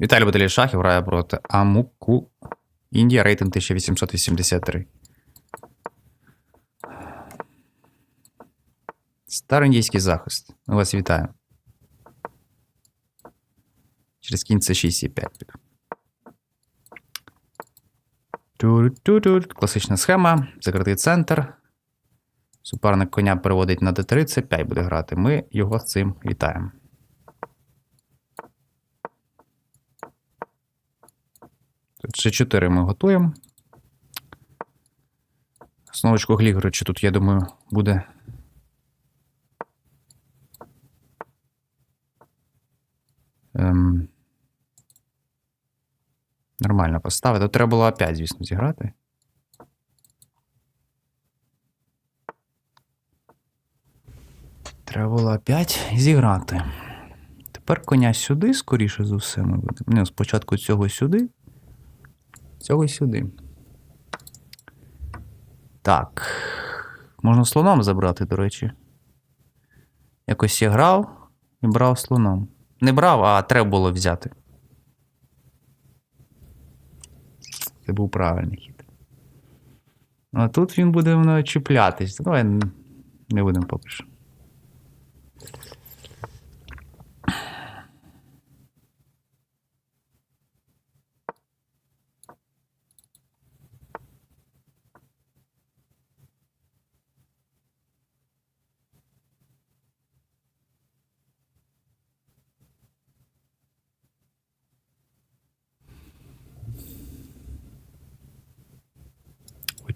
Віталій Баталій Шахів грає проти Амуку. Індія рейтинг 1883. Староіндійський захист. Ми вас вітаю. Через кінь це 6 і 5 Класична схема. Закритий центр. Суперник коня переводить на d3, це 5 буде грати. Ми його з цим вітаємо. Тут ще 4 ми готуємо. Основочку Глігорича тут, я думаю, буде. Ем... Нормально поставити. Треба було опять, звісно, зіграти. Треба було опять зіграти. Тепер коня сюди, скоріше за все, ми будемо. Ну, спочатку цього сюди. Цього сюди. Так. Можна слоном забрати, до речі. Якось я грав і брав слоном. Не брав, а треба було взяти. Це був правильний хід. А тут він буде мною чіплятись. Давай не будемо поки що.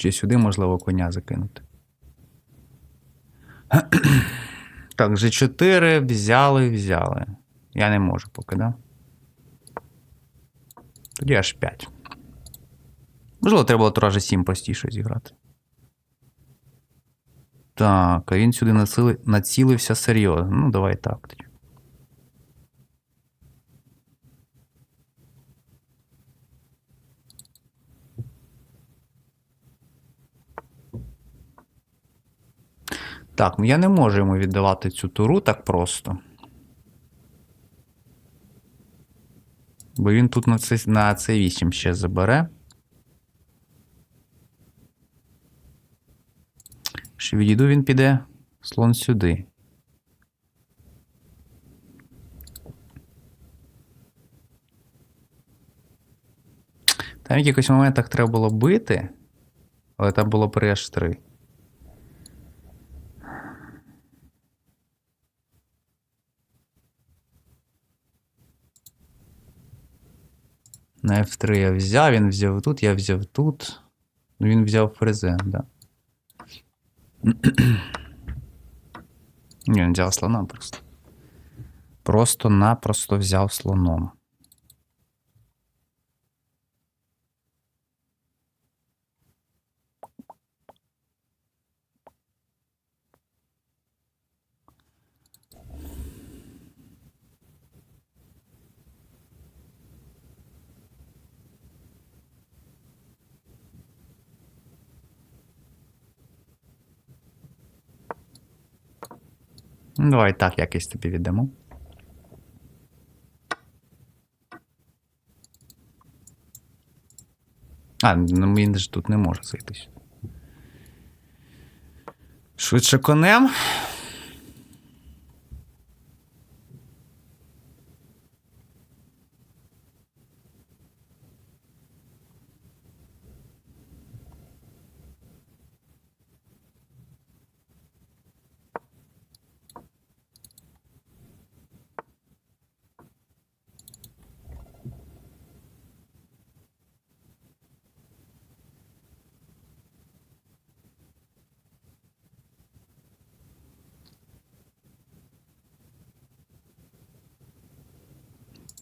Чи сюди можливо коня закинути. Так, G4 взяли, взяли. Я не можу поки, да? Тоді аж 5. Можливо, треба було трошки 7 простіше зіграти. Так, а він сюди націлився серйозно. Ну, давай так тоді. Так, я не можу йому віддавати цю туру так просто. Бо він тут на це, на це 8 ще забере. Якщо відійду, він піде слон сюди. Там в якихось моментах треба було бити, але там було при H3. На F3 я взяв, він взяв тут, я взяв тут. Ну, він взяв фрезе, да. Ні, він взяв слона просто. Просто-напросто взяв слоном. Ну, Давай так якось тобі віддамо. А, ну він ж тут не може зайтись. Швидше конем.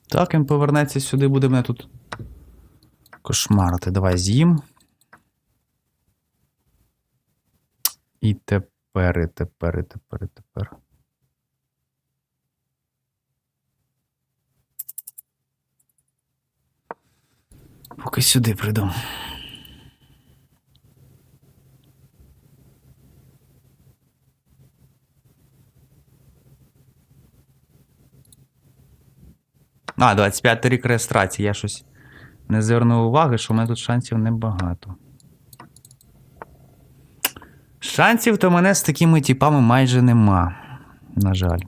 Так, він повернеться сюди, буде мене тут кошмарити. Давай з'їм. І тепер, і тепер, і тепер, і тепер. Поки сюди прийду. А, 25 рік реєстрації. Я щось не звернув уваги, що в мене тут шансів небагато. Шансів то мене з такими типами майже нема. На жаль.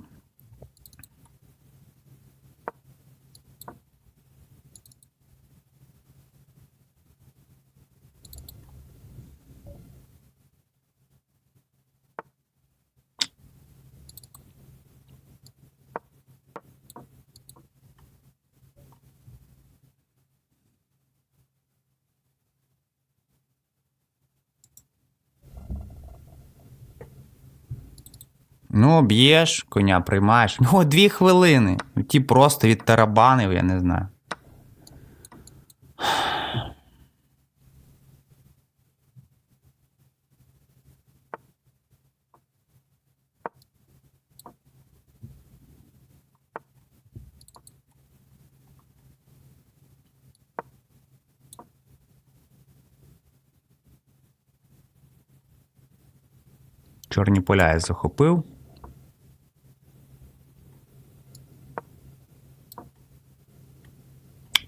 Ну, б'єш, коня приймаєш. Ну, дві хвилини. Ті просто від тарабанів, я не знаю. Чорні поля я захопив.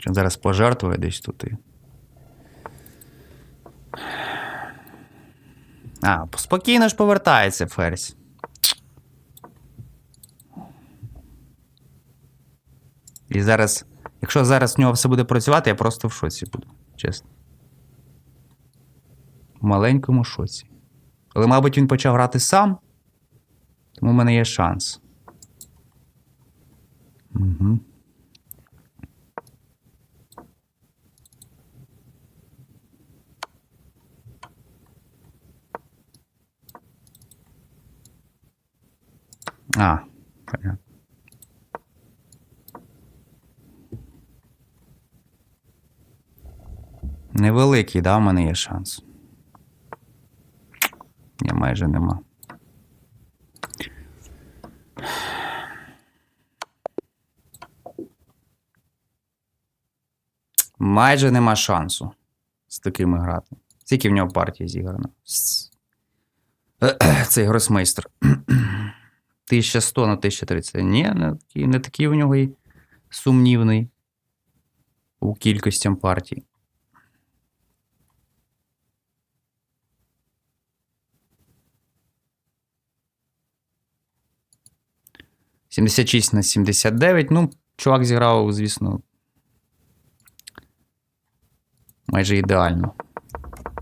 Чи зараз пожертвує десь тут. А, спокійно ж повертається ферзь. І зараз, якщо зараз в нього все буде працювати, я просто в шоці буду, чесно. В маленькому шоці. Але, мабуть, він почав грати сам, тому в мене є шанс. Угу. А, понятно. Невеликий, да, в мене є шанс. Ні, майже нема. Майже нема шансу з такими грати. Скільки в нього партії зіграно? Цей гросмейстер. 1100 на 1030. Ні, не такий, не такий у нього і сумнівний у кількостям партій. Сімдесят шість на 79. Ну, чувак зіграв, звісно. Майже ідеально.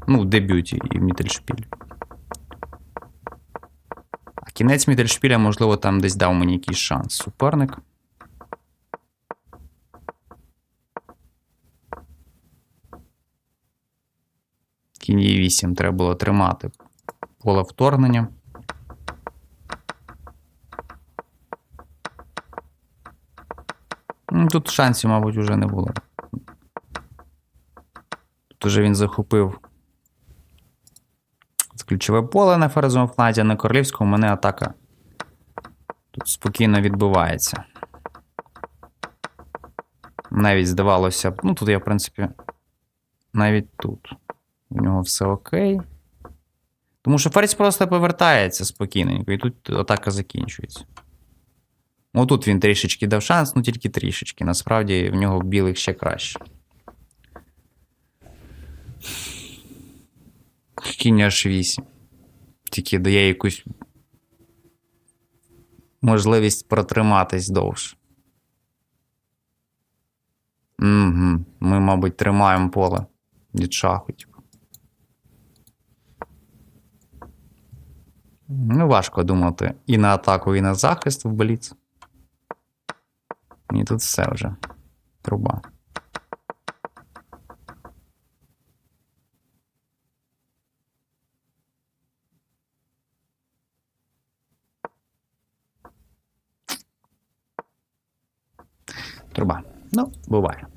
Ну, в дебюті і в Міттельшпіль. Кінець Міттельшпіля, можливо, там десь дав мені якийсь шанс. Суперник. Кінь Е8 треба було тримати поле вторгнення. Ну, Тут шансів, мабуть, вже не було. Тут уже він захопив ключове поле на ферзовому фланзі, а на королівському у мене атака тут спокійно відбувається. Навіть здавалося б, ну тут я, в принципі, навіть тут. У нього все окей. Тому що ферзь просто повертається спокійненько, і тут атака закінчується. Отут він трішечки дав шанс, ну тільки трішечки. Насправді в нього білих ще краще. Кінь аж 8. Тільки дає якусь можливість протриматись довше. Угу. Ми, мабуть, тримаємо поле від шаху. Типу. Ну, важко думати і на атаку, і на захист в бліц. І тут все вже. Труба. Труба. Ну, буває.